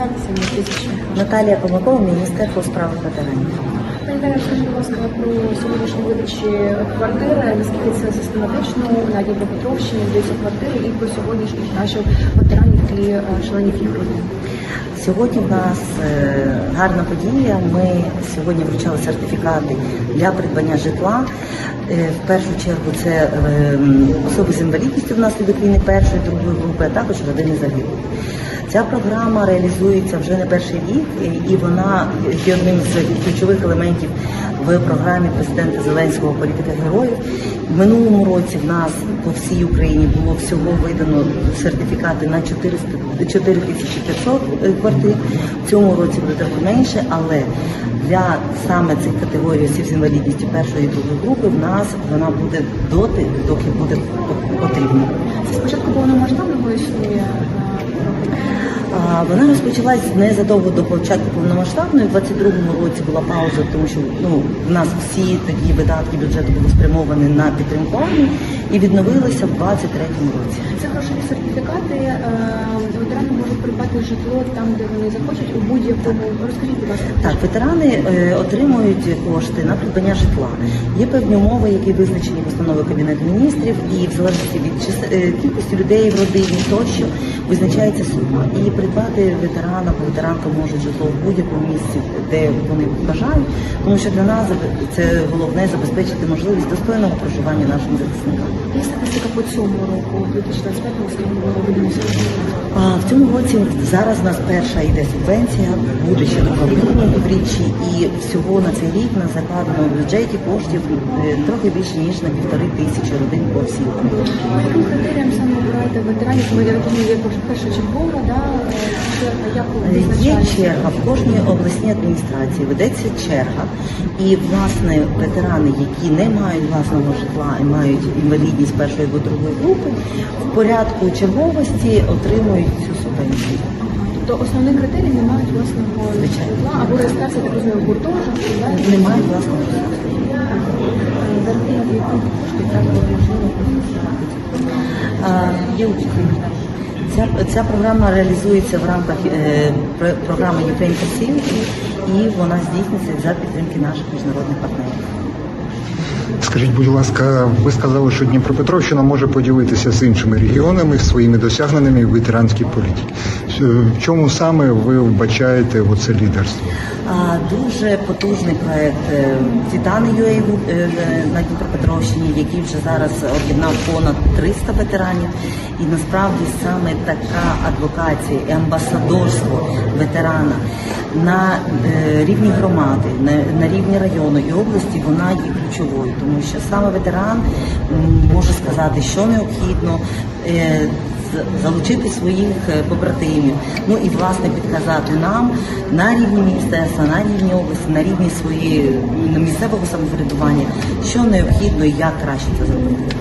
Представтеся на. Наталія Комакова, Міністерство у справах ветеранів. Пані будь ласка, про сьогоднішню видачі квартири, наскільки це систематично на Дніпропетровщині вдаються квартири і про сьогоднішніх наших ветеранів і е, членів їх родин. Сьогодні в нас е, гарна подія. Ми сьогодні вручали сертифікати для придбання житла. Е, В першу чергу це особи з інвалідністю внаслідок війни першої, другої групи, а також родини загиблих. Ця програма реалізується вже не перший рік, і- вона є одним з ключових елементів в програмі президента Зеленського політика героїв. В минулому році в нас по всій Україні було всього видано сертифікати на 400 4500 е, квартир. В цьому році буде трохи менше, але для саме цих категорій осіб з інвалідністю першої і другої групи в нас вона буде доти, доки буде потрібно. Це спочатку повномасштабного існує Вона розпочалась незадовго до початку повномасштабної. У 22-му році була пауза, тому що ну в нас всі тоді видатки бюджету були спрямовані на підтримку армії і відновилися в 23-му році. Це грошові сертифікати. е, Ветерани можуть придбати житло там, де вони захочуть, у будь-якому. Розкажіть, будь ласка. Так, ветерани е, отримують кошти на придбання житла. Є певні умови, які визначені постановою Кабінету міністрів, і в залежності від е, кількості людей в родині тощо визначається сума. І придбати ветерана або ветеранка можуть житло в будь-якому місці, де вони бажають, тому що для нас це головне забезпечити можливість достойного проживання нашим захисникам. Є статистика по цьому року, 2025 скільки було виділено в цьому році зараз у нас перша йде субвенція, буде ще друга в півріччі, і всього на цей рік на закладено в бюджеті коштів е, трохи більше ніж на півтори тисячі родин по всій ветеранів? Ми є першочергова, да, е, черга, як Є черга в кожній обласній адміністрації, ведеться черга, і власне ветерани, які не мають власного житла і мають інвалідність першої або другої групи, в порядку черговості отримують цю субвенцію. Тобто основний критерій не мають власного житла або реєстрація, так розумію, гуртожитку? Не мають власного житла. Учителі. Ця, ця програма реалізується в рамках е, програми Ukraine Facility і вона здійснюється за підтримки наших міжнародних партнерів. Скажіть, будь ласка, ви сказали, що Дніпропетровщина може поділитися з іншими регіонами своїми досягненнями ветеранській політиці. Е, В чому саме ви вбачаєте оце лідерство? Дуже потужний проект е, Титани UA е, на Дніпропетровщині, який вже зараз об'єднав понад 300 ветеранів. І насправді саме така адвокація і амбасадорство ветерана на е, рівні громади, на, рівні району і області, вона є ключовою, тому що саме ветеран може сказати, що необхідно. е, залучити своїх е, побратимів, ну і власне підказати нам на рівні міністерства, на рівні області, на рівні своєї місцевого самоврядування, що необхідно і як краще це зробити.